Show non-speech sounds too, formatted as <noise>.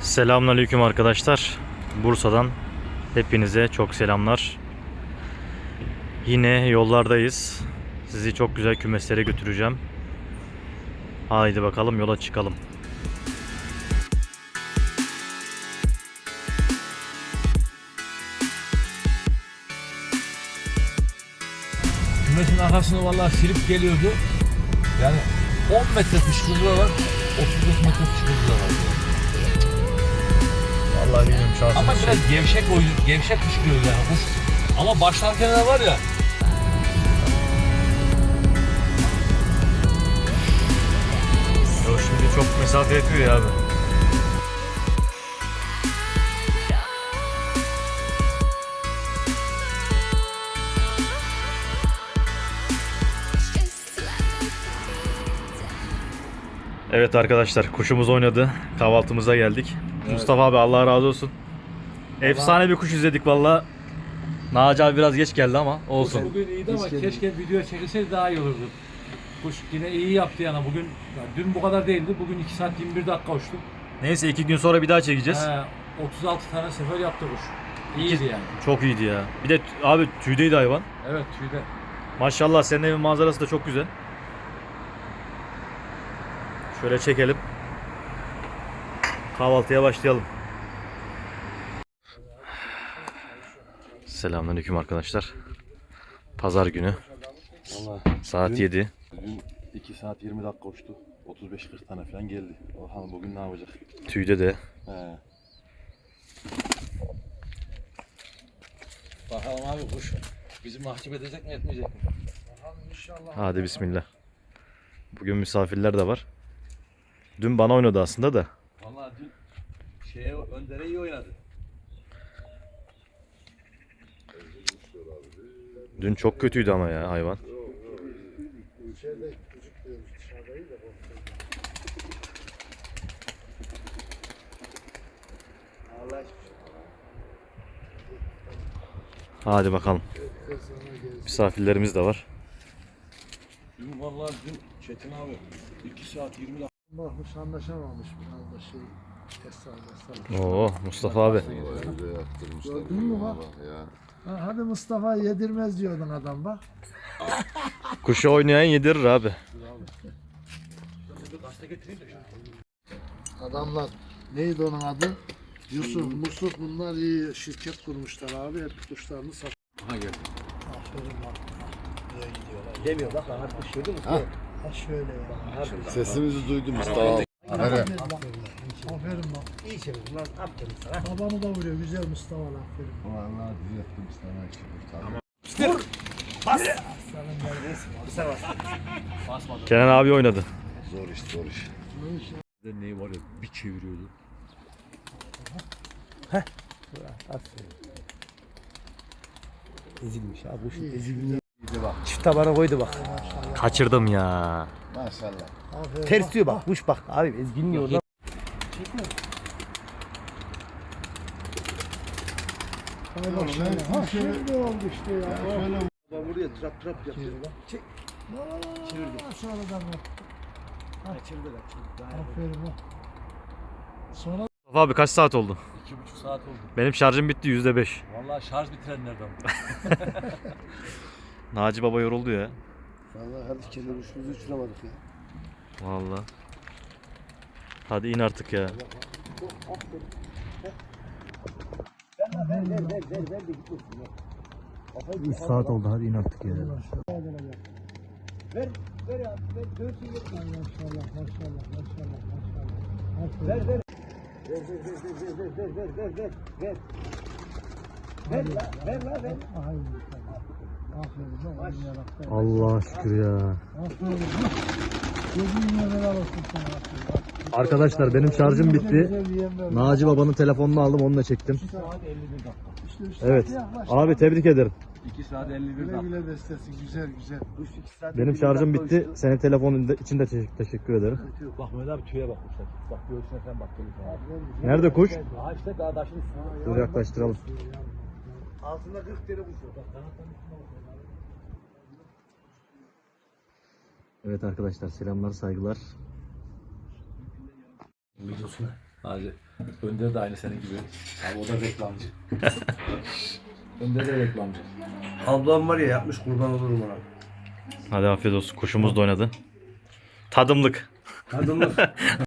Selamünaleyküm arkadaşlar. Bursa'dan hepinize çok selamlar. Yine yollardayız. Sizi çok güzel kümeslere götüreceğim. Haydi bakalım yola çıkalım. Kümesin arkasını vallahi silip geliyordu. Yani 10 metre fışkırdığı var, 35 metre fışkırdığı var. Vallahi bilmiyorum şansım. Ama biraz gevşek oyun, gevşek fışkırıyor yani kuş. Ama başlarken de var ya, Yok şimdi çok mesafe yapıyor ya abi. Evet arkadaşlar kuşumuz oynadı. Kahvaltımıza geldik. Mustafa abi Allah razı olsun. Efsane bir kuş izledik valla. Naci abi biraz geç geldi ama olsun. bugün iyiydi ama keşke video çekilseydi daha iyi olurdu. Kuş yine iyi yaptı yani bugün, ya dün bu kadar değildi, bugün 2 saat 21 dakika uçtu. Neyse iki gün sonra bir daha çekeceğiz. He, 36 tane sefer yaptı kuş. İyiydi yani. Çok iyiydi ya. Bir de abi tüydeydi hayvan. Evet tüyde. Maşallah senin evin manzarası da çok güzel. Şöyle çekelim. Kahvaltıya başlayalım. Selamünaleyküm arkadaşlar. Pazar günü. Valla Saat Dün- 7. bugün 2 saat 20 dakika uçtu. 35-40 tane falan geldi. Bakalım bugün ne yapacak? Tüyde de. He. Bakalım abi kuş bizi mahcup edecek mi etmeyecek mi? Hadi bismillah. Bugün misafirler de var. Dün bana oynadı aslında da. Şeye Önder'e iyi oynadı. Dün çok kötüydü ama ya hayvan. Hadi bakalım. Misafirlerimiz de var. Dün vallahi dün Çetin abi 2 saat 20 dakika Bakmış anlaşamamış biraz da şey. Oo Mustafa abi. Gördün mü bak? Ha, hadi Mustafa yedirmez diyordun adam bak. Kuşu oynayan yedirir abi. Adamlar neydi onun adı? Yusuf, Musuf bunlar iyi şirket kurmuşlar abi. Hep kuşlarını sat. Aha geldi. Aferin bak. Niye gidiyorlar? Demiyor bak Ahmet kuş gördün mü? Ha şöyle ya. Sesimizi duydu Mustafa. Aferin bak. Aferin bak. İyi çevirdin lan aferin sana. Babanı da vuruyor. Güzel Mustafa lan, aferin. Vallahi düzelttim Mustafa için. Tamam. Kenan abi oynadı. Zor iş zor iş. Neyi var ya bir çeviriyordu. Aferin. Ezilmiş abi kuşun ezilmiş. Çift tabana koydu bak. Kaçırdım ya. Maşallah. Aferin. Ters diyor bak kuş bak abi ez bilmiyor lan. Hay bak şöyle. Ha şimdi oldu işte ya. Şöyle Buraya trap trap yapıyor. Çek. Aa, sonradan bak. Kaçırdı kaçırdı. Aferin bak. Sonra Mustafa abi kaç saat oldu? 2,5 saat oldu. Benim şarjım bitti %5. Vallahi şarj bitirenlerden. <laughs> Naci baba yoruldu ya. Vallahi hadi kendi kuşumuzu uçuramadık ya. Vallahi. Hadi in artık ya. 3 saat oldu hadi in artık ya. Ver ver ya ver görsün ver. maşallah maşallah maşallah maşallah. Ver ver. Ver ver ver ver ver ver ver ver ver. Ver la ver la ver. Allah şükür ya. Aferin. Gözünün önüne olsun sana. Arkadaşlar benim şarjım bitti. Naci babanın telefonunu aldım onunla çektim. saat 51 dakika. Evet. Abi tebrik ederim. 2 saat 51 Güle dakika. güle beslesin. Güzel güzel. Kuş 2 saat. Benim şarjım bitti. Senin telefonun için de te- teşekkür ederim. Bak Mehmet abi tüye bak. Bak göğsüne sen bak. Gelin. Nerede kuş? Aha işte daha üstüne. Dur yaklaştıralım. Altında 40 tane kuş var. Bak kanatların Evet arkadaşlar selamlar saygılar. Videosuna. Hacı. Önder de aynı senin gibi. Abi o da reklamcı. <laughs> Önder de reklamcı. Ablam var ya yapmış kurban olurum ona. Hadi afiyet olsun. Kuşumuz da oynadı. Tadımlık. Kadınlık. <laughs>